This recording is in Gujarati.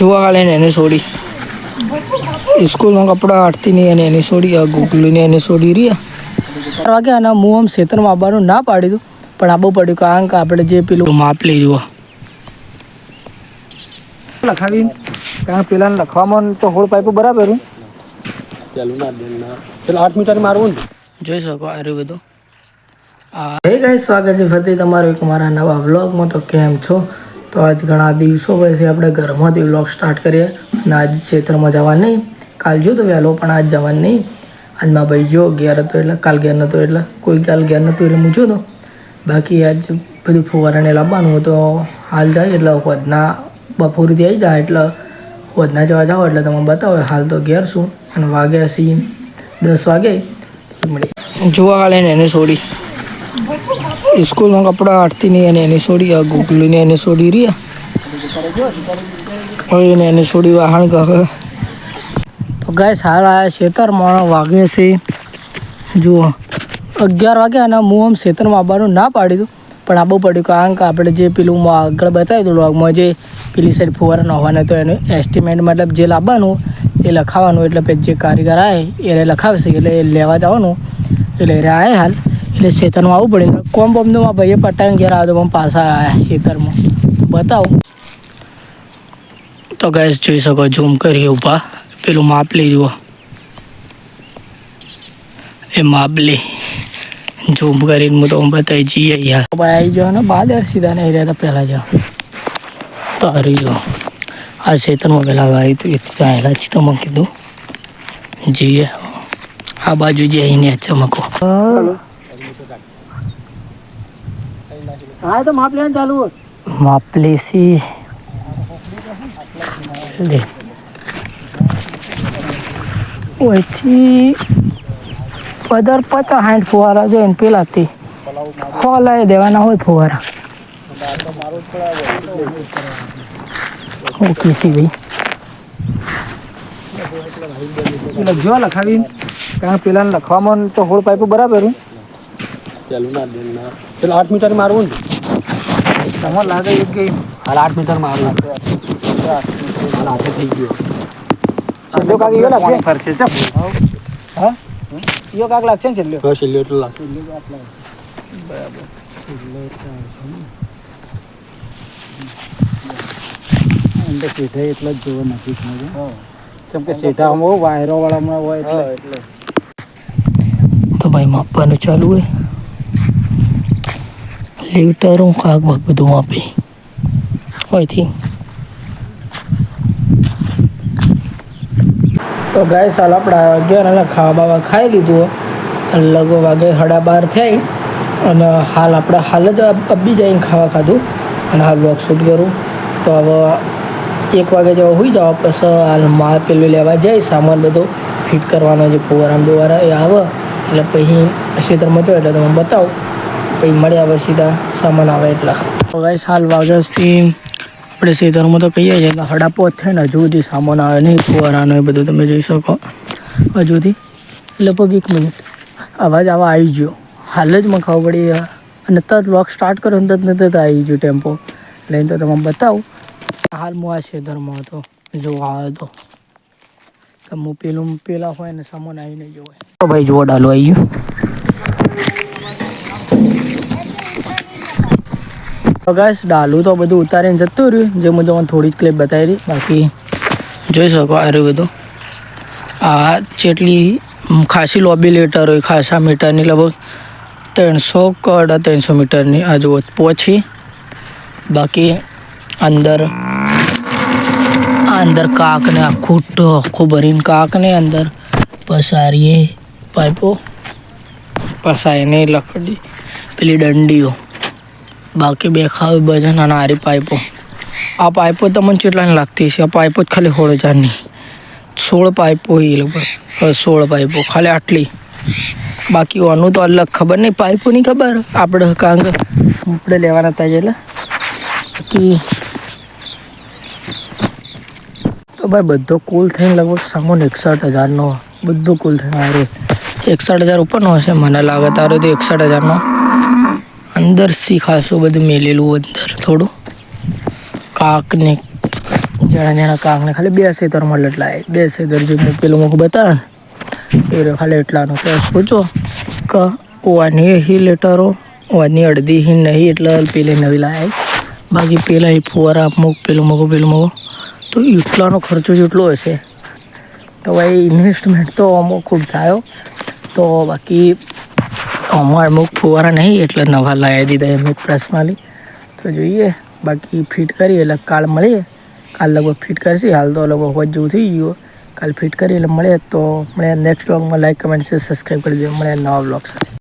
જોવા વાળે ને એને છોડી. સ્કૂલમાં કપડાં હાટતી નહીં અને એની છોડી આ ગુગલીને એને છોડી રહ્યા. ચાર વાગે અને હું આમ ખેતરમાં આવવાનું ના પાડી દઉં પણ આબો પડ્યું કારણ કે આપણે જે પેલું માપ લઈ જુઓ. લખાવી? કારણ પેલા લખવામાં તો હોળ પાઇપ બરાબર પેલું ના દે ના. પેલું આઠ મીટર મારવું ને. જોઈ શકો આ રહ્યું બધું. હે ગાઈસ સ્વાગત છે ફરીથી તમારું એક મારા નવા વ્લોગમાં તો કેમ છો? તો આજ ઘણા દિવસો પછી આપણે ઘરમાંથી વ્લોગ સ્ટાર્ટ કરીએ અને આજ ક્ષેત્રમાં જવાનું નહીં. કાલ જો તો વહેલો, પણ આજ જવાનું નહીં. આજમાં ભાઈ જો ઘેર હતો એટલે, કાલ ઘેર નહોતો એટલે, કોઈ કાલ ઘેર નહોતું એટલે હું જોતો બાકી આજ બધું ફુવારાને લાવવાનું તો હાલ જાય એટલે વધના બપોરથી આવી જાય એટલે વધના જવા જાઓ એટલે તમે બતાવો હાલ તો ઘેર છું અને વાગ્યા સી દસ વાગે. જોવા કાલે એને છોડી. સ્કૂલમાં કપડાં નહીં અને એની છોડી આ ગુગલીને એને છોડી રહ્યા. હવે એને એને છોડી વાહણ કહે તો ગાય સારા ખેતરમાં વાગે છે જુઓ, અગિયાર વાગે અને હું આમ ખેતરમાં આવવાનું ના પાડી દઉં, પણ આબુ પડ્યું, કારણ કે આપણે જે પેલું આગળ બતાવ્યું હતું વ્લોગમાં, જે પેલી સાઈડ ફુવારા નહોવાના તો એનું એસ્ટિમેટ મતલબ જે લાવવાનું, એ લખાવાનું, એટલે પછી જે કારીગર આવે એને લખાવશે, એટલે એ લેવા જવાનું. એટલે એ આવે હાલ. એટલે ખેતરમાં આવવું પડે કોમ બોમનું માં ભાઈએ પટાવીને ઘેર આવ્યો પણ પાછા આવ્યા ખેતરમાં બતાવો. તો ગેસ જોઈ શકો ઝૂમ કરી ઊભા. પેલું માપ લઈ જુઓ. એ માપ લે ઝૂમ કરીને હું તો બતાવી જઈએ યાર ભાઈ આવી જાઓ ને બાલ યાર સીધા નહીં હતા પહેલાં જાઓ. તો હરી જો આ ખેતરમાં પહેલાં આવી હતું એ પહેલાં જ તો મેં કીધું. જઈએ. આ બાજુ જઈને ચમકો હા તો માપ લેવાનું ચાલુ હોય. માપ લેસી લે. ઓયથી પદર પચાસ હાઠ ફુવારા જોઈને પેલાથી ખોલાઈ દેવાના હોય ફુવારા. ઓકે સી ભાઈ. પેલા જો લખાવી કારણ પેલા લખવામાં તો હોળ પાઇપ બરાબર પેલું ના પેલા આઠ મીટર મારવું ને. તમારે લાગે એક ગઈ હાલ આઠ મીટર મારવું હાલ આઠે થઈ ગયો. છેલ્લો કાક ઈયો લાગશે ફરશે છે હા? ઈયો કાક લાગશે ને છેલ્લો? હા છેલ્લે એટલું લાગે અંદર શેઠા એટલા જ જોવા નથી કેમ કે શેઠામાં વાયરો વાળા હોય એટલે. તો ભાઈ માપવાનું ચાલુ હોય. લીટરો કાક ભાગ બધું માપે હોયથી તો ગાય સાલ આપણે અગિયાર અને ખાવા બાવા ખાઈ લીધું. લગો વાગે હડા બાર થઈ અને હાલ આપણે હાલ જ અબી જઈને ખાવા ખાધું. અને હાલ બ્લોગ શૂટ કરું. તો હવે એક વાગે જેવો હોઈ જાવ પછી હાલ માલ પેલું લેવા જાય, સામાન બધો ફિટ કરવાનો જે ફુવારા બુવારા એ આવે. એટલે પછી ક્ષેત્રમાં જો એટલે તમે બતાવો. પછી મળ્યા પછી સીધા સામાન આવે એટલા. ગાઈસ હાલ વાગ્યાથી આપણે સીધરમાં તો કહીએ છીએ કે હડાપો જ થાય ને, હજુ સુધી સામાન આવે નહીં, ફુવારાનો એ બધું તમે જોઈ શકો. હજુ સુધી લગભગ એક મિનિટ. અવાજ આવા આવી ગયો. હાલ જ મને ખબર પડી અને તરત લોક સ્ટાર્ટ કર્યો ને તરત તરત આવી ગયું ટેમ્પો લઈને તો તમે બતાવું. હાલ હું આ ક્ષેત્રમાં હતો. જોવા આવ્યો હતો. તો હું પેલું, પેલા હોય ને સામાન આવીને જોવાય તો ભાઈ ડાલો આવી ગયું. તો ગાઈસ, ડાલું તો બધું ઉતારીને જતું રહ્યું. જે હું તમને થોડી જ ક્લિપ બતાવી બાકી જોઈ શકો આ રહ્યું બધું. આ જેટલી ખાસી લોબી લેટર હોય, ખાસા મીટરની, લગભગ ત્રણસો કડા ત્રણસો મીટરની આજુ પહોંચી બાકી અંદર આ અંદર કાકને આખું આખું ભરીને કાકને અંદર પસારીએ, પાઇપો પસાઈને લકડી પેલી દંડીઓ. બાકી બે ખાવ વજન અને આરી પાઇપો. આ પાઇપો તમને કેટલાને લાગતી છે, આ પાઇપો જ ખાલી સોળ હજારની સોળ પાઇપો એ લગભગ સોળ પાઇપો, ખાલી આટલી. બાકી ઓનું તો અલગ ખબર નહીં, પાઇપોની ખબર? આપણે કાંગ આપણે લેવાના હતા એટલે. બાકી તો ભાઈ બધો કુલ થઈને લગભગ સામાન એકસઠ હજારનો, બધો કુલ થઈને આવે એકસઠ હજાર ઉપરનો હશે, મને લાગે તારો તો એકસઠ હજારનો. અંદર શીખાશું બધું મેલેલું અંદર થોડું. કાકને જણા જણા કાકને ખાલી બે સેતર મળે એટલા બે સેતર જે પેલું મૂક બતાવે એ રહ્યો ખાલી એટલાનું કેસ સોચો કે, ઓવાની હી લેટરો, ઓવાની અડધી હી નહીં એટલે પેલી નવી લાય. બાકી પેલા એ ફુવારા મૂક પેલું મૂકો પેલું મૂકો તો એટલાનો ખર્ચો જેટલો હશે. તો ભાઈ ઇન્વેસ્ટમેન્ટ તો અમુક ખૂબ થયો તો બાકી અમારે અમુક ફુવારા નહીં, એટલે નવા લાવી દીધા એમ પર્સનલી તો જોઈએ, બાકી ફિટ કરીએ, એટલે કાલ મળીએ. કાલ લગભગ ફિટ કરશે, હાલ તો લગભગ હોજ જેવું થઈ ગયું. કાલ ફિટ કરીએ, એટલે મળીએ. તો મળે નેક્સ્ટ વ્લોગમાં લાઈક કમેન્ટ છે સબસ્ક્રાઈબ કરી દે મળે નવા વ્લોગ સાથે.